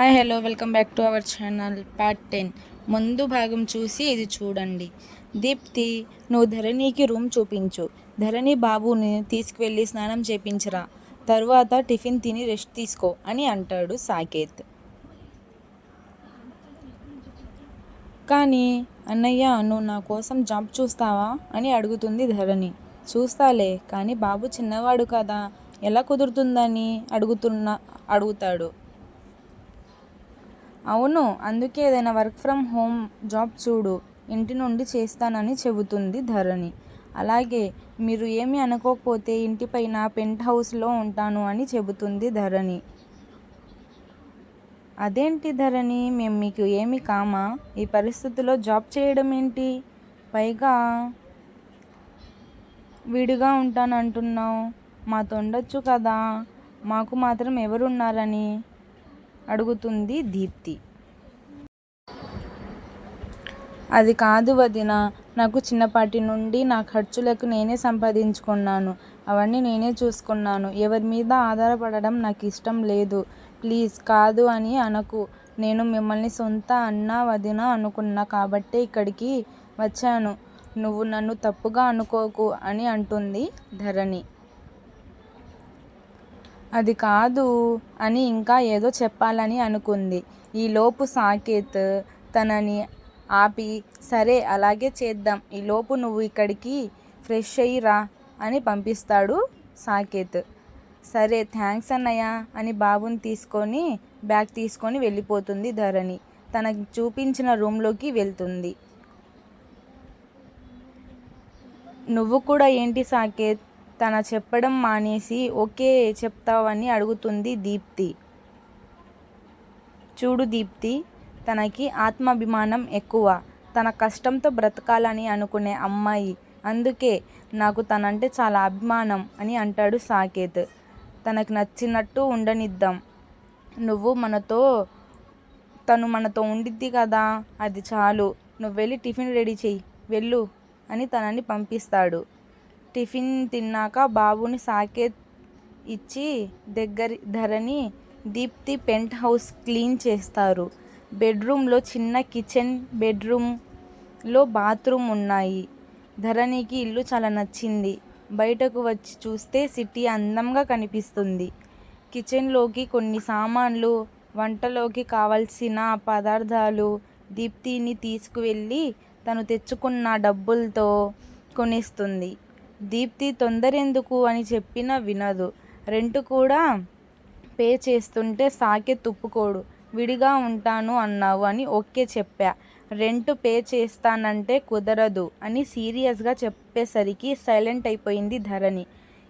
Hi hello welcome back to our channel part ten. ముందు భాగం చూసి ఇది చూడండి. దీప్తి నువ్వు ధరణికి రూమ్ చూపించు. ధరణి బాబుని తీసుకువెళ్ళి స్నానం చేపించరా. తరువాత టిఫిన్ తిని రెస్ట్ తీసుకో అని అంటాడు సాకేత్. కానీ అన్నయ్య నువ్వు నా కోసం జాబ్ చూస్తావా? అని అడుగుతుంది ధరణి. చూస్తాలే కానీ బాబు చిన్నవాడు కదా. ఎలా కుదురుతుందని అడుగుతున్నా అడుగుతాడు. అవును అందుకే ఏదైనా వర్క్ ఫ్రమ్ హోమ్ జాబ్ చూడు ఇంటి నుండి చేస్తానని చెబుతుంది ధరణి. అలాగే మీరు ఏమి అనుకోకపోతే ఇంటిపైన పెంట్ హౌస్లో ఉంటాను అని చెబుతుంది ధరణి. అదేంటి ధరణి మేము మీకు ఏమి కామా? ఈ పరిస్థితిలో జాబ్ చేయడం ఏంటి? పైగా విడిగా ఉంటానంటున్నావు. మాతో ఉండొచ్చు కదా? మాకు మాత్రం ఎవరున్నారని. అడుగుతుంది దీప్తి. అది కాదు వదిన నాకు చిన్నపాటి నుండి నా ఖర్చులకు నేనే సంపాదించుకున్నాను. అవన్నీ నేనే చూసుకున్నాను. ఎవరి మీద ఆధారపడడం నాకు ఇష్టం లేదు. ప్లీజ్ కాదు అని అనకు. నేను మిమ్మల్ని సొంత అన్న వదిన అనుకున్నా కాబట్టే ఇక్కడికి వచ్చాను. నువ్వు నన్ను తప్పుగా అనుకోకు అని అంటుంది ధరణి. అది కాదు అని ఇంకా ఏదో చెప్పాలని అనుకుంది. ఈలోపు సాకేత్ తనని ఆపి సరే అలాగే చేద్దాం. ఈలోపు నువ్వు ఇక్కడికి ఫ్రెష్ అయ్యిరా అని పంపిస్తాడు సాకేత్. సరే థ్యాంక్స్ అన్నయ్య అని బాబుని తీసుకొని బ్యాగ్ తీసుకొని వెళ్ళిపోతుంది ధరణి. తనకు చూపించిన రూమ్లోకి వెళ్తుంది. నువ్వు కూడా ఏంటి సాకేత్? తన చెప్పడం మానేసి ఓకే చెప్తావని అడుగుతుంది దీప్తి. చూడు దీప్తి తనకి ఆత్మాభిమానం ఎక్కువ. తన కష్టంతో బ్రతకాలని అనుకునే అమ్మాయి. అందుకే నాకు తనంటే చాలా అభిమానం అని అంటాడు సాకేత్. తనకు నచ్చినట్టు ఉండనిద్దాం. నువ్వు మనతో తను మనతో ఉండిద్ది కదా అది చాలు. నువ్వు వెళ్ళి టిఫిన్ రెడీ చెయ్యి. వెళ్ళు అని తనని పంపిస్తాడు. టిఫిన్ తిన్నాక బాబుని సాకేత్ ఇచ్చి దగ్గరి ధరని దీప్తి పెంట్ హౌస్ క్లీన్ చేస్తారు. బెడ్రూమ్లో చిన్న కిచెన్ బెడ్రూమ్లో బాత్రూమ్ ఉన్నాయి. ధరణికి ఇల్లు చాలా నచ్చింది. బయటకు వచ్చి చూస్తే సిటీ అందంగా కనిపిస్తుంది. కిచెన్లోకి కొన్ని సామాన్లు వంటలోకి కావలసిన పదార్థాలు దీప్తిని తీసుకువెళ్ళి తను తెచ్చుకున్న డబ్బులతో కొనిస్తుంది. దీప్తి తొందరెందుకు అని చెప్పినా వినదు. రెంట్ కూడా పే చేస్తుంటే సాకే తుప్పుకోడు. విడిగా ఉంటాను అన్నావు అని ఓకే చెప్పా. రెంట్ పే చేస్తానంటే కుదరదు అని సీరియస్గా చెప్పేసరికి సైలెంట్ అయిపోయింది ధరణి.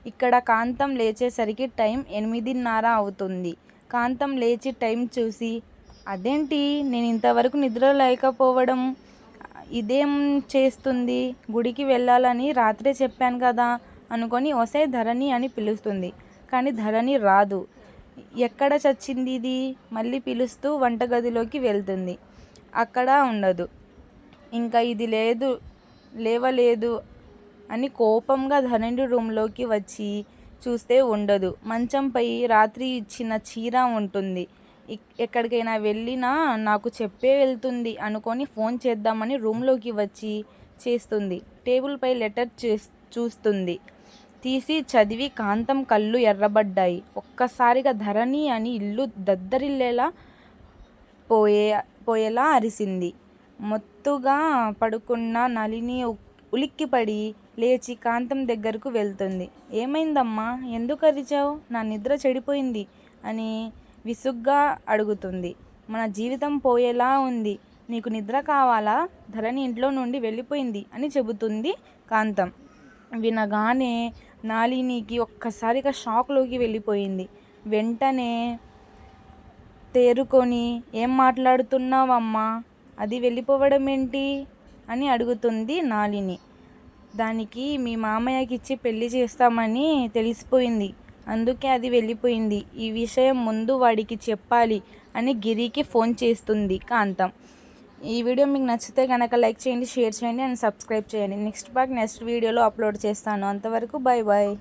ఇక్కడ కాంతం లేచేసరికి టైం ఎనిమిదిన్నర అవుతుంది. కాంతం లేచి టైం చూసి అదేంటి? నేను ఇంతవరకు నిద్ర లేకపోవడం ఇదేం చేస్తుంది? గుడికి వెళ్ళాలని రాత్రే చెప్పాను కదా అనుకొని ఒసే ధరణి అని పిలుస్తుంది. కానీ ధరణి రాదు. ఎక్కడ చచ్చింది ఇది? మళ్ళీ పిలుస్తూ వంటగదిలోకి వెళ్తుంది. అక్కడ ఉండదు. ఇంకా ఇది లేదు లేవలేదు అని కోపంగా ధరణి రూమ్లోకి వచ్చి చూస్తే ఉండదు. మంచంపై రాత్రి ఇచ్చిన చీర ఉంటుంది. ఎక్కడికైనా వెళ్ళినా నాకు చెప్పే వెళ్తుంది అనుకొని ఫోన్ చేద్దామని రూమ్లోకి వచ్చి చేస్తుంది. టేబుల్పై లెటర్ చే చూస్తుంది. తీసి చదివి కాంతం కళ్ళు ఎర్రబడ్డాయి. ఒక్కసారిగా ధరణి అని ఇల్లు దద్దరిల్లేలా పోయే పోయేలా అరిసింది. మొత్తుగా పడుకున్న నలిని ఉలిక్కిపడి లేచి కాంతం దగ్గరకు వెళ్తుంది. ఏమైందమ్మా? ఎందుకు అరిచావు? నా నిద్ర చెడిపోయింది అని విసుగ్గా అడుగుతుంది. మన జీవితం పోయేలా ఉంది. నీకు నిద్ర కావాలా? ధరణి ఇంట్లో నుండి వెళ్ళిపోయింది అని చెబుతుంది కాంతం. వినగానే నాలినికి ఒక్కసారిగా షాక్లోకి వెళ్ళిపోయింది. వెంటనే తేరుకొని ఏం మాట్లాడుతున్నావమ్మా? అది వెళ్ళిపోవడం ఏంటి అని అడుగుతుంది నాలిని. దానికి మీ మామయ్యకి ఇచ్చి పెళ్ళి చేస్తామని తెలిసిపోయింది. అందుకే అది వెళ్ళిపోయింది. ఈ విషయం ముందు వాడికి చెప్పాలి అని గిరికి ఫోన్ చేస్తుంది కాంతం. ఈ వీడియో మీకు నచ్చితే కనుక లైక్ చేయండి షేర్ చేయండి అండ్ సబ్స్క్రైబ్ చేయండి. నెక్స్ట్ పార్ట్ నెక్స్ట్ వీడియోలో అప్లోడ్ చేస్తాను. అంతవరకు బాయ్ బాయ్